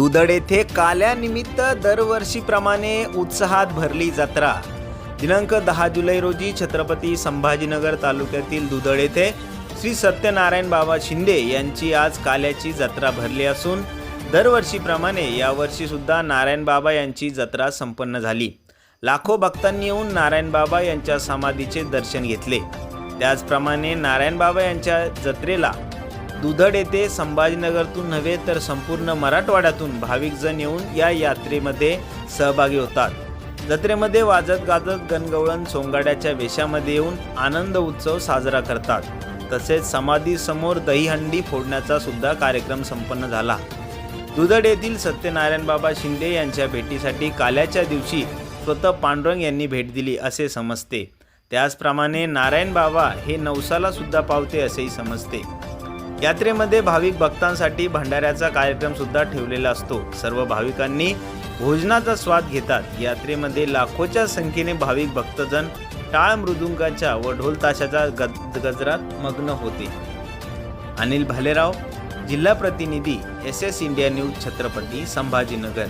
दुधड येथे काल्यानिमित्त दरवर्षीप्रमाणे उत्साहात भरली जत्रा. दिनांक दहा जुलै रोजी छत्रपती संभाजीनगर तालुक्यातील दुधड येथे श्री सत्यनारायण बाबा शिंदे यांची आज काल्याची जत्रा भरली असून दरवर्षीप्रमाणे यावर्षीसुद्धा नारायण बाबा यांची जत्रा संपन्न झाली. लाखो भक्तांनी येऊन नारायण बाबा यांच्या समाधीचे दर्शन घेतले. त्याचप्रमाणे नारायण बाबा यांच्या जत्रेला दुधड येथे संभाजीनगरतून नव्हे तर संपूर्ण मराठवाड्यातून भाविकजण येऊन या यात्रेमध्ये सहभागी होतात. जत्रेमध्ये वाजत गाजत गणगवळण सोंगाड्याच्या वेशामध्ये येऊन आनंद उत्सव साजरा करतात. तसेच समाधीसमोर दहीहंडी फोडण्याचा सुद्धा कार्यक्रम संपन्न झाला. दुधड येथील सत्यनारायण बाबा शिंदे यांच्या भेटीसाठी काल्याच्या दिवशी स्वतः पांडुरंग यांनी भेट दिली असे समजते. त्याचप्रमाणे नारायण बाबा हे नवसाला सुद्धा पावते असेही समजते. यात्रेमध्ये भाविक भक्तांसाठी भंडाऱ्याचा कार्यक्रम सुद्धा ठेवलेला असतो. सर्व भाविकांनी भोजनाचा स्वाद घेतात. यात्रेमध्ये लाखोच्या संख्येने भाविक भक्तजन टाळ मृदुंगाच्या व ढोल ताशाच्या गज गजरात मग्न होते. अनिल भालेराव जिल्हा प्रतिनिधी S S India news Chhatrapati Sambhajinagar.